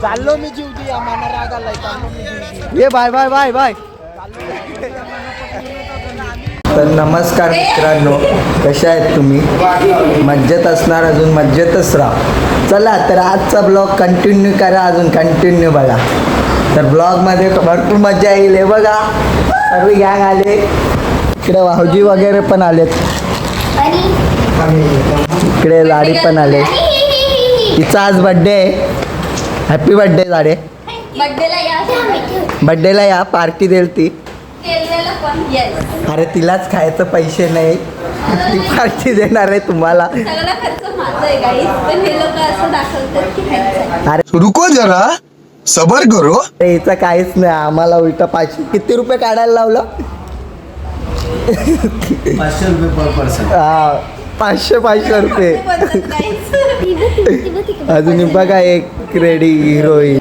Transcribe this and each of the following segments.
चाललो मी जीव दिया मला राग आलाय चाललो मी जीव दिया ये बाय बाय बाय बाय. तर नमस्कार मित्रांनो कशा आहेत तुम्ही? मज्जेत असणार अजून मज्जेतच राहा. चला तर आजचा ब्लॉग कंटिन्यू करा अजून कंटिन्यू बघा. तर ब्लॉगमध्ये भरपूर मजा येईल हे बघा. सर्व गँग आले. इकडे भाऊजी वगैरे पण आलेत. इकडे लाडी पण आले तिचा आज बड्डे आहे हॅपी बड्डे लाडे बड्डेला या. बड्डेला या पार्टी देईल ती. केलेलं पण येस अरे तिलाच खायचं पैसे नाही. ती पार्टी देणार आहे तुम्हाला. सगळा खर्च माझा आहे गाईस पण हे लोक असं दाखवतात की ह्यांचा अरे. रुको जरा. सबर करो. अरे हिचं काहीच नाही. आम्हाला उलट पाचशे किती रुपये काढायला लावलं? पाचशे रुपये पर पर्सन हा, पाचशे पाचशे रुपये. अजून बघा एक रेडी हिरोईन.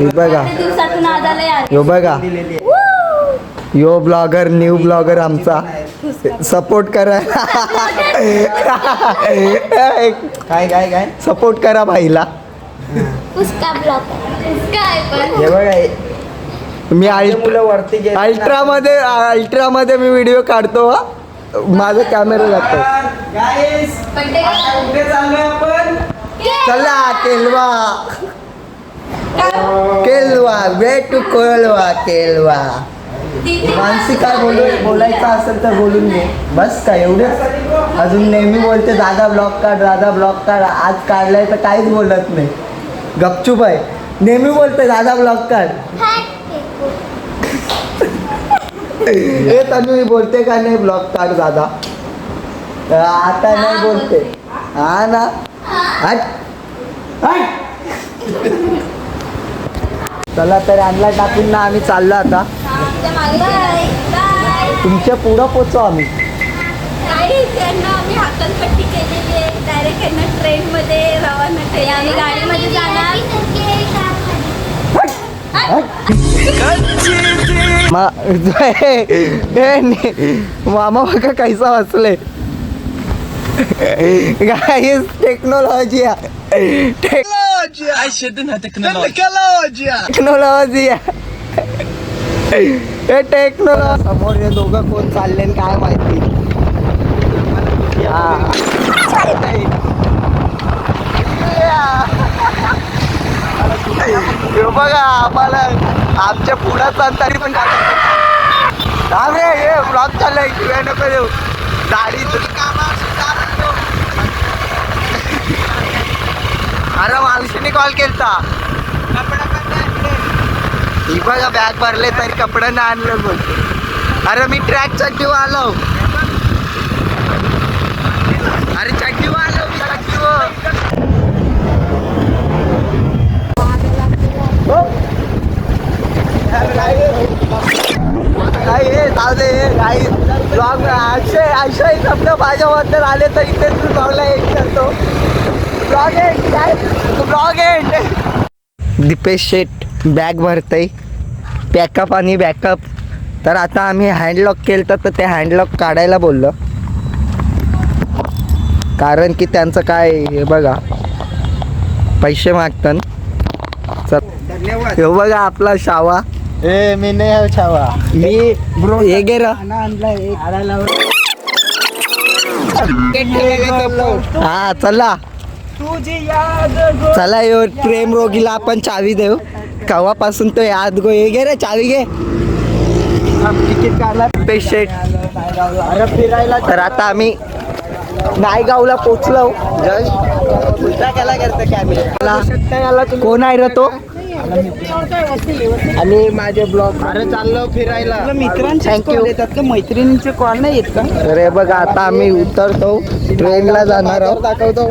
हे बघा. यो बघा. यो ब्लॉगर न्यू ब्लॉगर आमचा. सपोर्ट करा. काय काय काय? सपोर्ट करा भाईला. उसका ब्लॉक उसका आहे पण बघा मी मुलं वरती गेली. अल्ट्रामध्ये अल्ट्रामध्ये मी व्हिडिओ काढतो हा. माझा कॅमेरा लागतो चला केलवा. Kelva way to Kolva. केलवा मानसी काय बोलू बोलायचं असेल तर बोलून घे. बस का एवढंच अजून नेहमी बोलते दादा ब्लॉक काढ दादा ब्लॉक काढ. आज काढलाय तर काहीच बोलत नाही. गपचूप आहे. नेहमी बोलते दादा ब्लॉक काढ. हे तन्वी बोलते का नाही ब्लॉक काढ दादा? आता नाही हा, बोलते. बोलते. हा ना? हट. हट. चला तर आणला टाकून ना आम्ही चाललो आता. तुमच्या पुढं पोचू आम्ही. ट्रेनमध्ये रवाना आम्ही गाडीमध्ये जाणार. मा मामा बघा कैसा वाचले गाईस टेक्नॉलॉजी टेक्नॉलॉजी हे टेक्नॉलॉजी समोर हे दोघं कोण चालले काय माहिती. बघा आम्हाला आमच्या पुढाचा तरी पण थांब रे हे ब्लॉक चाललाय किंवा नको देऊ. गाडी अरे मावशीने कॉल केलता. ही बघा बॅग भरले तरी कपडे नाही आणलं बोल अरे मी ट्रॅकचा घेऊ आलो अरे चड्डीवर आलो मी चड्डीवर काय हे जाऊ दे हे काही ब्लॉग अक्षय अक्षय शब्द माझ्याबद्दल आले तर इथे तू ब्लॉगला एंड करतो ब्लॉग एंड काय? Blog end Dipesh Shet bag भरतय. Pack up आणि बॅकअप तर आता आम्ही हँडलॉक केलं तर ते हँडलॉक काढायला बोललं. कारण की त्यांचं काय हे बघा. पैसे मागतात. चल. हे बघा आपला शावा. ए मी नाही आहे छावा मी ब्रो हे गे हा चला चला यो प्रेम रोगीला आपण चावी देऊ कवापासून तो याद गो हे घे रे चावी घे तिकीट काढला पेशंट अरे फिरायला तर आता आम्ही नायगावला पोचलो जस्ट उलटा केला करतो कॅमेरा कोण आहे रे तो आणि माझे ब्लॉग. अरे चाललो फिरायला. मित्रांचे. कॉल येतात का? मैत्रिणींचे कॉल नाही येत का? हे बघा आता आम्ही उतरतो. ट्रेनला जाणार आहोत. दाखवतो.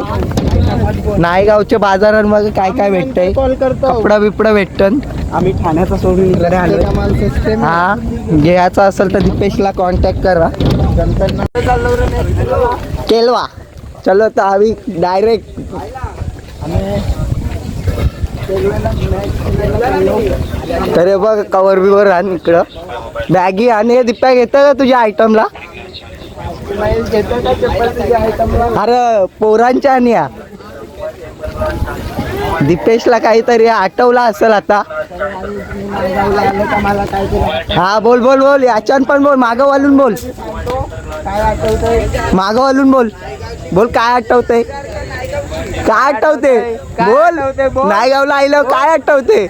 नायगावच्या बाजारांमध्ये काय काय भेटतंय? कॉल करतो. कपडा बिपडा भेटतं आम्ही ठाण्याचा सोडून इकडे आलो. हा घ्यायचा असेल तर दीपेशला कॉन्टॅक्ट करा. केलवा. चलो तर आम्ही डायरेक्ट अरे बघ कवर बिवर आण इकडं. बॅगी आणि दिप्या घेतं का तुझ्या आयटमला अरे पोरांच्या आणि या. दिपेशला काहीतरी आठवला असेल आता. हा बोल बोल बोल. याच्यान पण बोल मागं वालून बोल. मागं वालून बोल. बोल काय आठवतंय? काय आठवते? बोल. नाही गावला आईला काय आठवते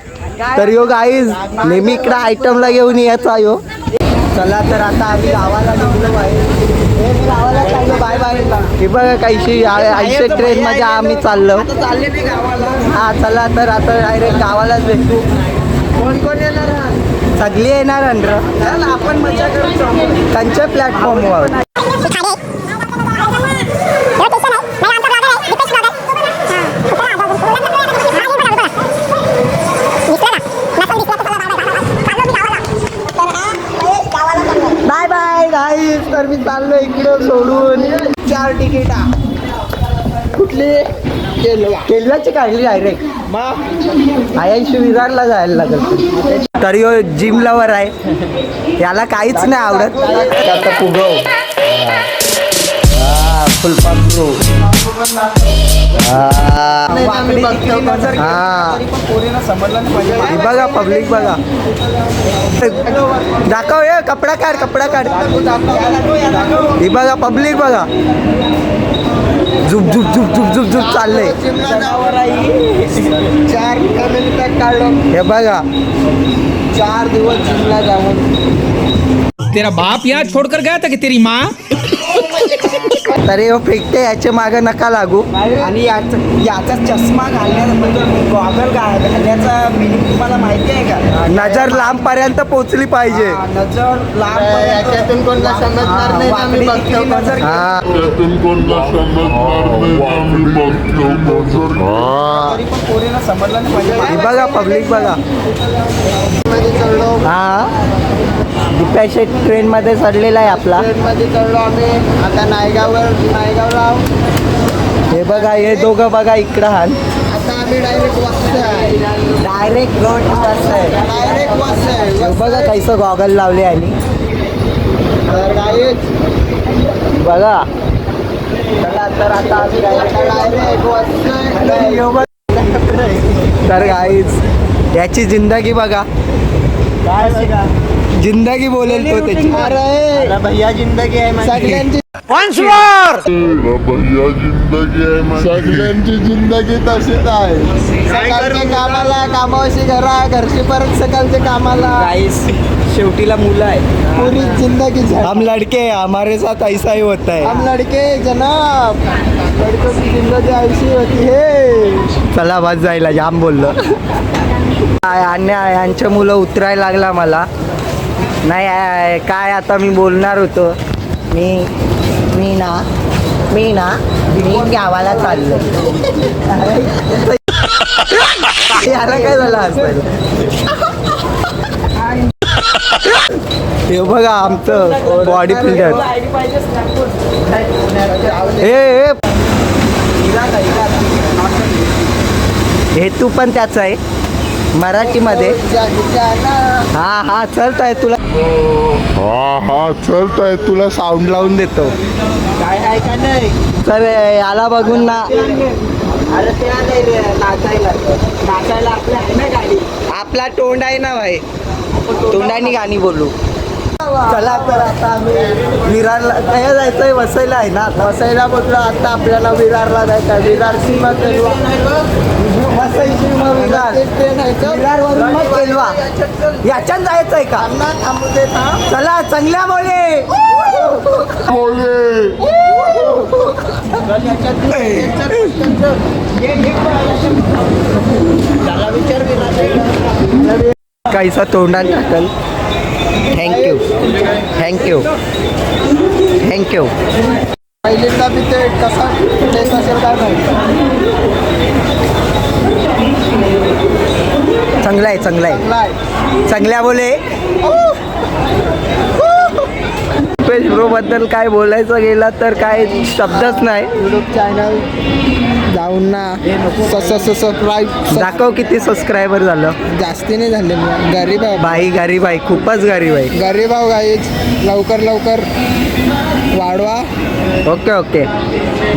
तर यो गाईज नेहमी इकडं आयटमला घेऊन यायचा यो. चला तर आता आम्ही गावाला निघलो आहे हे गावाला चाललो. Bye bye. हे बघा काहीशी आयशे ट्रेन मध्ये आम्ही चाललो. चालले मी गावाला. हा चला तर आता डायरेक्ट गावालाच भेटू. कोण कोण येणार हा? सगळी येणार अंड्र चल आपण मजा करू. त्यांच्या प्लॅटफॉर्मवर मी चाललो इकडं सोडून. चार तिकीटा. कुठली? केलवा. केलव्याची काढली डायरेक्ट मग आयांशी विरारला जायला लागेल. तरी हो जिम लवर आहे. याला काहीच नाही आवडत. आता वाकडी तिकडी नजर गेली हा. तरी पण पोरीनं समजलं नाही पाहिजे. ही बघा पब्लिक बघा. दाखव ये कपडा काढ कपडा काढ. ही बघा पब्लिक बघा. झुप झुप झुप झुप झुप झुप चाललंय. आई चार कमेंट पॅक काढलं. हे बघा. चार दिवस जिमला जाऊन. तेरा बाप यहाँ छोड़कर गया था कि तेरी माँ? तरी हो फेकते याच्या मागे नका लागू. आणि याचा याचा चष्मा घालण्याचा म्हणजे गॉगल घालण्याचा मिनिंग तुम्हाला माहिती आहे का? नजर लांब पर्यंत पोहोचली पाहिजे. नजर लांब याच्यातून कोणला समजणार नाही आम्ही बघतो. नजर हा. त्यातून कोणला समजणार नाही आम्ही बघतो नजर. तरी पण पोरीनं समजलं नाही बघा पब्लिक बघा. हा. दिप्याशे ट्रेन मध्ये चढलेला आहे आपला. मध्ये चढलो आम्ही. आता नायगाववर नायगावला आहोत. हे बघा हे दोघं बघा इकडं आता आम्ही डायरेक्ट डायरेक्ट रोड हे बघा काहीचं गॉगल लावले आणि तर गाईच बघा. तर आता आम्ही डायरेक्ट वाजता तर गाईज याची जिंदगी बघा? जिंदगी बोलेल तो त्याची. अरे भैया जिंदगी आहे सगळ्यांची भैया जिंदगी आहे. सगळ्यांची जिंदगी तशीच आहे. सकाळच्या कामाला कामावशी घरा घरची परत सकाळच्या कामाला. गाईस शेवटीला मुलं आहे पूरी जिंदगी हम लड़के हमारे साथ ऐसा ही होता है. हम लड़के जनाब. लड़कों की जिंदगी ऐसी होती है. चला बस जायला जाम बोललो. आणि यांचे मुलं उतरायला लागला मला. नाही काय आता मी बोलणार होतो? मी मी ना मी ना मी गावाला चाललो. याला काय झालं हसायला हे बघा आमचं बॉडी बिल्डर हे हे. हेतू पण त्याचा आहे. मराठीमध्ये. हा हा चलत आहे तुला. हा हा चलताय. तुला साऊंड लावून देतो. काय आहे का नाही? तर याला बघून ना. अरे ते नाही रे नाचायला. नाचायला आपल्या आहे ना गाडी आपला तोंड आहे. ना भाई तोंडाने गाणी बोलू. चला तर आता आम्ही विरारला काय जायचंय? वसईला आहे ना वसईला बोललो आता आपल्याला विरारला जायचं आहे विरार सीमा केलवा वसई सीमा विरार. विरार वरून मग केलवा याच्यात जायचंय का? थांबू देत चला चांगल्या बोले काहीसा तोंडात टाकल. थँक्यू थँक्यू थँक्यू पहिल्यांदा बी ते कसा टेस्ट असेल काय माहिती? चांगला आहे चांगला आहे. चांगल्या बोले. रुपेश ब्रो बद्दल काय बोलायचं गेलं तर काय शब्दच नाही. युट्यूब चॅनल जाऊन ना सबस्क्राईब दाखव किती सबस्क्रायबर झालं. जास्ती नाही झाले गरीब आहे. बाई गरीब आहे. खूपच गरीब आहे. गरीब आहो गाईच लवकर लवकर वाढवा. Okay okay.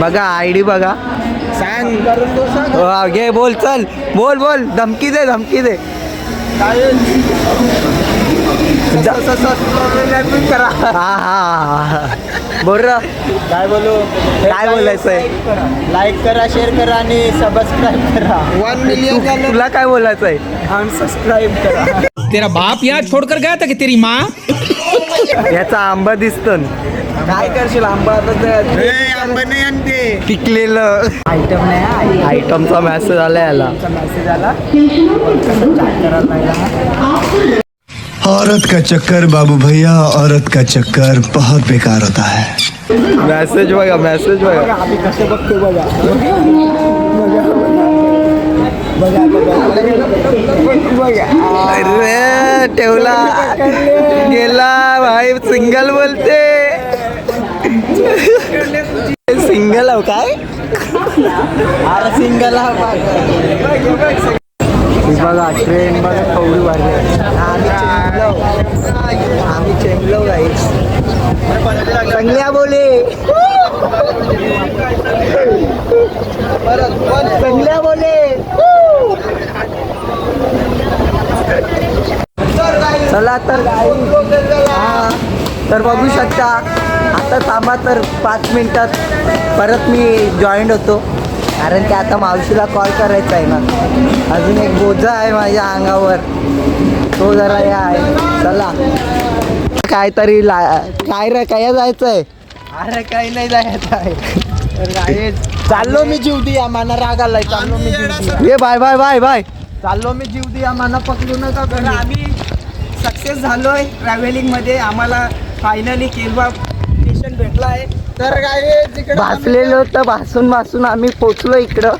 बघा आय डी बघा. सांग. घे बोल चल. बोल बोल. धमकी दे धमकी दे. बोल काय बोलू? काय बोलायचंय? लाईक करा. शेअर करा आणि सबस्क्राईब करा. वन मिलियन झालं. तुला काय बोलायचंय? अनसबस्क्राईब करा. तेरा बाप यहाँ छोड़कर गया था कि तेरी माँ? याचा आंबा दिसतो काय करशील? आंबा आंबा नाही आणते. पिकलेलं. आयटम नाही आयटमचा मेसेज आला याला. मेसेज आला. औरत का चक्कर बाबू भैया औरत का चक्कर बहुत बेकार होता है। मैसेज बघा मैसेज बघा आम्ही कसं बघतो बघा अरे ठेवला। गेला भाई सिंगल बोलते। सिंगल हो काय? अरे सिंगल बघा ट्रेन बघा कवडी वाढली आम्ही चेंबलो आम्ही चेंबलो गाईस चांगल्या बोले. चांगल्या बोले. चला तर हा, तर बघू शकता. आता थांबा तर पाच मिनटात परत मी जॉईंट होतो. कारण की आता मावशीला कॉल करायचा आहे ना. अजून एक बोजा आहे माझ्या अंगावर. तो जरा या आहे. चला. काहीतरी ला काय रे काय जायचं आहे अरे काही नाही जायचं आहे. तर काय चाललो मी जीव दिया माना राग आलाय चाललो मी जीव दिया ये बाय बाय बाय बाय. चाललो मी जीव दिया माना पकडू नका तर कोणी. आम्ही सक्सेस झालोय ट्रॅव्हलिंगमध्ये आम्हाला फायनली केलवा स्टेशन भेटला आहे. तर काय तिकडे भासलेलो तर भासून भासून आम्ही पोचलो इकडं.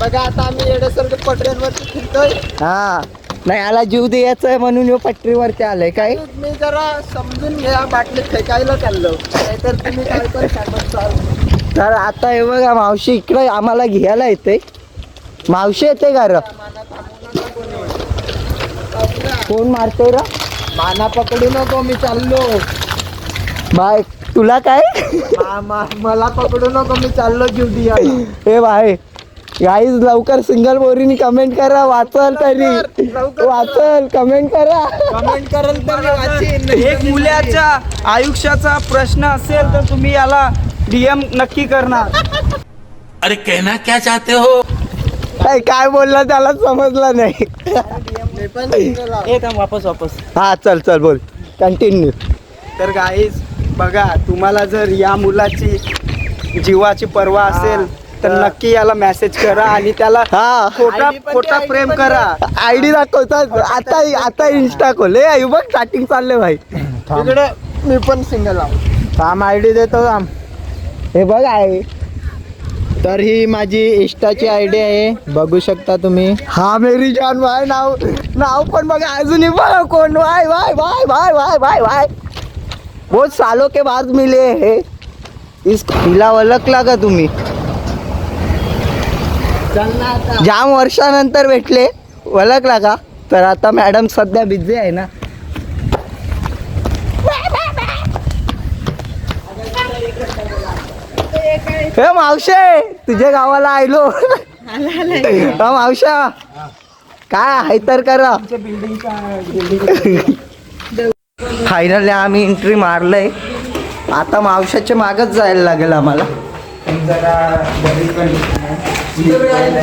बघा आता आम्ही येण्यासारखं पटऱ्यांवरती फिरतोय. हा. नाही याला जीव द्यायचा आहे म्हणून ह्यो पटरीवरती आलंय काय? मी जरा समजून घ्या बाटली फेकायला चाललो. नाहीतर तुम्ही काय पण सांगत चाल. तर आता हे बघा मावशी इकडे आम्हाला घ्यायला येते मावशी येते का र? कोण मारते र? माना पकडू नको मी चाललो. बाय तुला काय? मा- मा- मला पकडू नको मी चाललो जीव दिया हे बाय. गाईज लवकर सिंगल बोरीनी कमेंट करा वाचल तरी. वाचल कमेंट करा. कमेंट करेल तर मी वाचीन. एक मुलाच्या आयुष्याचा प्रश्न असेल तर तुम्ही याला डीएम नक्की करणार. अरे कहना क्या चाहते हो? काय काय बोलला त्याला समजलं नाही. वापस वापस. हा चल चल बोल. कंटिन्यू तर गाईज बघा तुम्हाला जर या मुलाची जीवाची पर्वा असेल तर नक्की याला मेसेज करा आणि त्याला हा. खोटा पण खोटा प्रेम करा. आयडी दाखवतात आता आता इन्स्टा खोल. हे आई बघ स्टार्टिंग चालले भाई. इकडे मी पण सिंगल आहो. थांब आय डी देतो थांब. हे बघ आहे तर ही माझी इन्स्टाची आय डी आहे. बघू शकता तुम्ही. हा मेरी जान भाई नाव नाव पण बघा अजूनही बघा कोण. वाय वाय वाय वाय वाय वाय वाय. बहुत सालों के बाद मिले हे. इस तिला ओळखला का तुम्ही. जाम वर्षानंतर भेटले. ओळखला का तर आता मॅडम सध्या बिझी आहे ना. हे मावशे तुझ्या गावाला आयलो. मावशा काय आहे तर करा. फायनली आम्ही एंट्री मारलंय. आता मावशाच्या मागच जायला लागेल आम्हाला.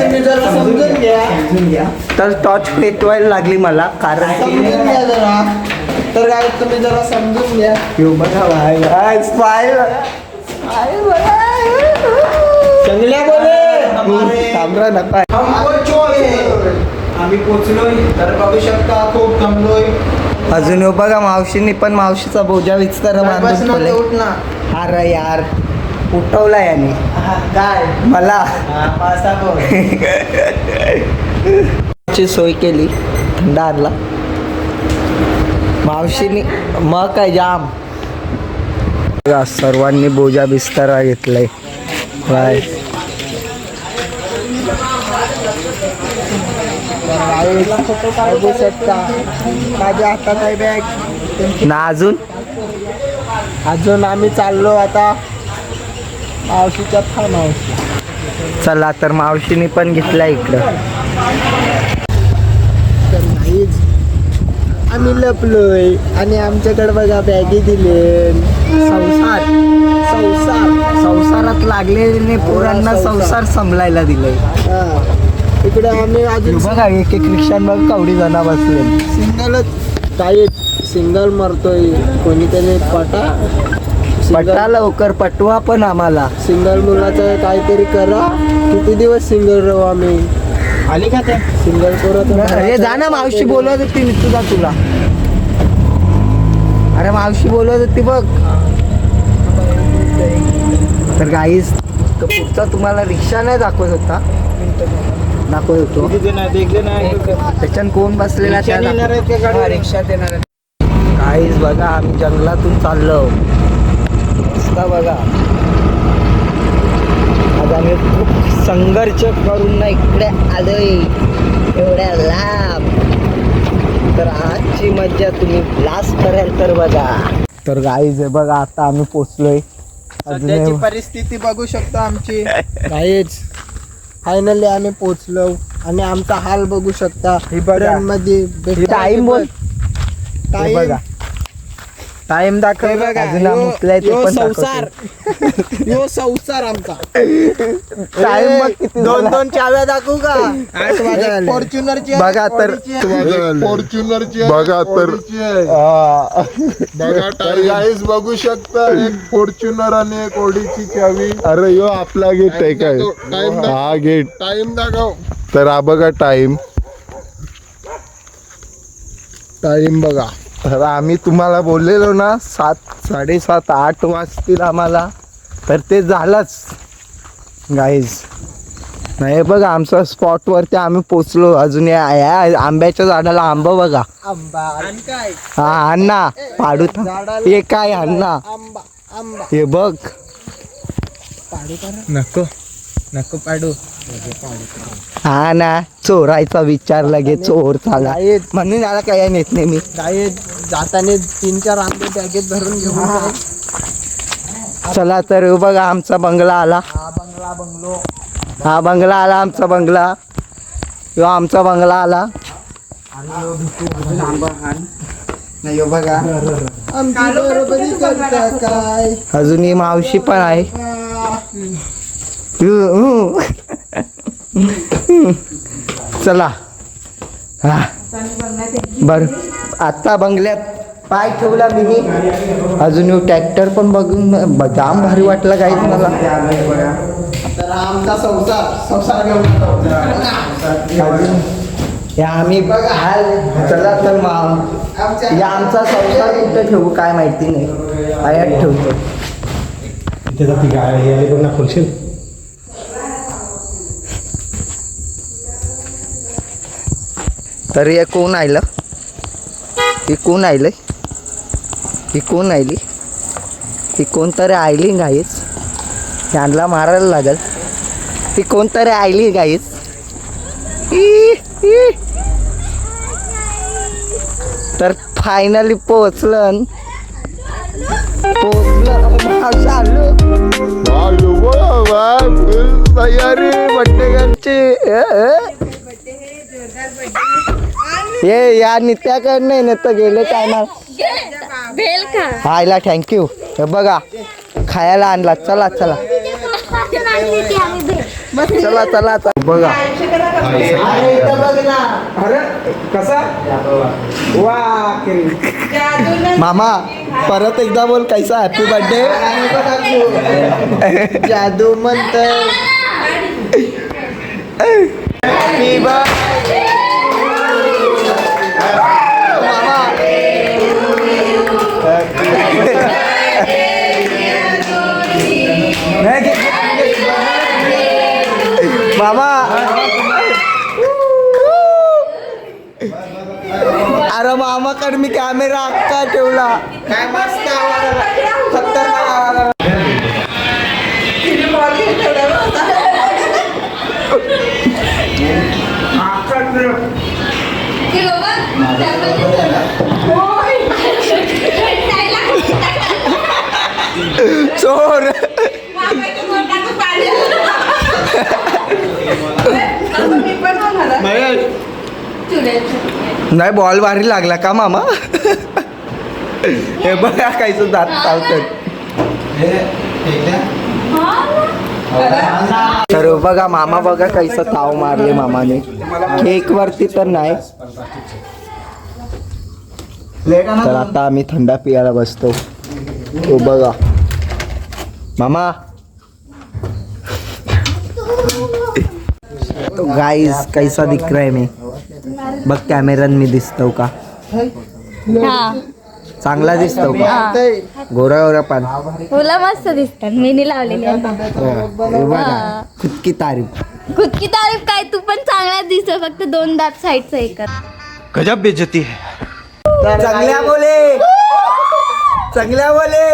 तुम्ही जरा समजून घ्या. तर टॉर्च पेटवायला लागली मला कारण की समजून घ्या जरा. तर काय तुम्ही जरा समजून घ्या. आम्ही पोचलोय. तर बघू शकता खूप थांबलोय. अजून बघा मावशीने पण मावशीचा बोजा विस्तार अरे यार. उठवला याने. काय? मला. ची सोय केली थंडारला मावशीनी मग काय जाम. सर्वांनी बोजा बिस्तारा घेतलाय. बाय. माझ्या हातात आहे बॅग ना अजून? अजून आम्ही चाललो आता. मावशीच्या फार्म हाऊस चला तर मावशीने पण घेतला इकडं. तर नाहीच. आम्ही लपलोय. आणि आमच्याकडे बघा बॅगी दिले. संसार. संसार. संसारात लागलेले पोरांना संसार. संभलायला दिले हा. इकडे आम्ही अजून बघा एक एक रिक्षान बघ कवडी जणा बसले सिंगलच. काही सिंगल मरतोय. कोणीतरी पटा? पटा लवकर पटवा पण आम्हाला. सिंगल मुलाचं काहीतरी करा. किती दिवस सिंगल राहू आम्ही? आली का ते? सिंगल करत अरे जा ना मावशी बोलवत होती मी तुझा तुला. अरे मावशी बोलवत होती बघ. तर गाईस तो पुढचा तुम्हाला रिक्षा नाही दाखवत होता. दाखवत होतो. त्याच्यान कोण बसलेला रिक्षात येणार गाईस बघा आम्ही जंगलातून चाललो. रस्ता बघा. आज आम्ही खूप संघर्ष करून ना इकडे आलोय. एवढ्या लांब. तर आजची मज्जा तुम्ही लास्ट कराल तर बघा. तर गाईज बघा आता आम्ही पोचलोय. सध्याची परिस्थिती बघू शकतो आमची. काहीच फायनली आम्ही पोचलो आणि आमचा हाल बघू शकता. बघा. मध्ये टाइम बोल. टाइम बघा. टाइम दाखव. बघा अजून यो- मुकलाय ते यो पण संसार. यो संसार आमचा. टाइम बघ किती दोन झाला. दोन चाव्या दाखवू का? आठ फॉर्च्युनरची बघा तर फॉर्च्युनरची बघा तर बघा गाईस बघू शकता एक फॉर्च्युनर आणि एक ओडीची चावी. अरे यो आपला गेट आहे काय? हा गेट टाइम दाखव. तर हा बघा टाइम टाइम बघा. तर आम्ही तुम्हाला बोललेलो ना सात साडेसात आठ वाजतील आम्हाला. तर ते झालंच. गाईज नाही बघा आमच्या स्पॉटवरती आम्ही पोचलो. अजून या आंब्याच्या झाडाला आंबा बघा. आंबा. आणि काय? हा अण्णा पाडू. हे काय अण्णा? आंबा आंबा. हे बघ. नको. नको पाडू. हा ना चोरायचा विचार लगे चोर चाला म्हणून याला काय नेत नाही मी. काय जाताना तीन चार आंबे बॅगेत भरून घेऊन. चला तर हे बघा आमचा बंगला आला. हा बंगला आला आमचा बंगला. आमचा बंगला आला. नाही ह्यो बघा. आमची बरोबरी करता काय? अजून ही मावशी पण आहे. हु, हु. चला. हा. बर. आत्ता बंगल्यात पाय ठेवला मी अजून ट्रॅक्टर पण बघून ब- जाम भारी वाटलं काही मला. तर आमचा संसार संसार अजून आम्ही हाल- चला तर मग. या आमचा संसार कुठे ठेवू काय माहिती नाही. आयात ठेवतो. तर हे कोण आलं ही कोण आलं ही कोण आली ही कोणतरी आयली गाईच यांना मारायला लागल. ती कोणतरी आयली गाईच तर फायनली पोचलं पोचलं ये या नित्याकडे नाही तर गेले काय ना. भेल का? आयला थँक्यू हे बघा खायला आणला. चला चला. चला चला चला. बघा. अरे इथं बघ ना अरे कसा? वा मामा परत एकदा बोल कैसा हॅपी बर्थडे जादू म्हणत हॅपी कॅमेरा अक्का ठेवला काय मस्त. खतरनाक आवाज आला. नाही बॉल भारी लागला का मामा? हे बघा काहीच दात चालतात तर बघा मामा बघा कैसा ताव मारले मामाने. केक वरती तर नाही. तर आता आम्ही थंडा पियाला बसतो. तो बघा. मामा. तो गाइस कैसा दिख रहा है मी? बघ कॅमेरात मी दिसतो का? हा. चांगला दिसतो का? गोरा गोरा पान. तुला मस्त दिसतात. मी लावलेली आहे. हे. बघा. खुद की तारीफ. खुद की तारीफ काय? तू पण चांगला दिसतो फक्त दोन दात साईडचं एक गजब बेइज्जती है. चांगल्या बोले. चांगल्या बोले.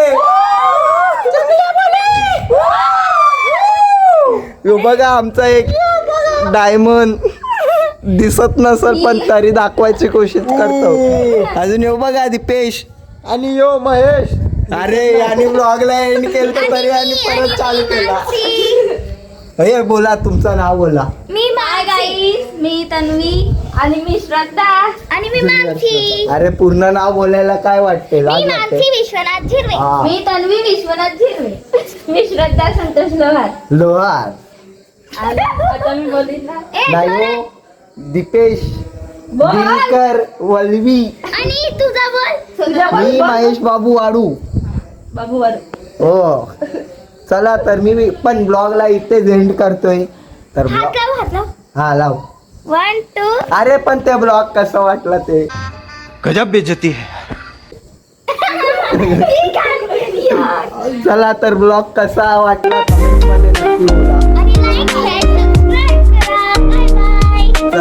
यो बघा आमचा एक डायमंड. दिसत नसल पण तरी दाखवायची कोशिश करतो. अजून येऊ बघा दीपेश आणि यो महेश. अरे आणि ब्लॉगला एंड केलं तरी आणि परत चालू केला. हे बोला तुमचं नाव बोला. मी गाईस मी तन्वी. आणि मी श्रद्धा. आणि मी मानसी. अरे पूर्ण नाव बोलायला काय वाटते लाज वाटते. विश्वनाथ झिरवे. हा. मी तन्वी विश्वनाथ झिरवे. मी श्रद्धा संतोष लोहार. लोहार. आणि आता मी बोलीन ना. नाही हो. दीपेश बोल. दिनकर वल्वी आणि तुझा बोल. तुझा मी महेश बाबू वाडू. बाबू वर हो. चला तर मी पण ब्लॉगला इथेच एंड करतोय. तर हात ब्लॉग लाव हात लाव. हा लाव. वन टू अरे पण ते ब्लॉग कसं वाटलं ते? गजब बेइज्जती है. चला तर ब्लॉग कसा वाटला? comment मध्ये नक्की बोला.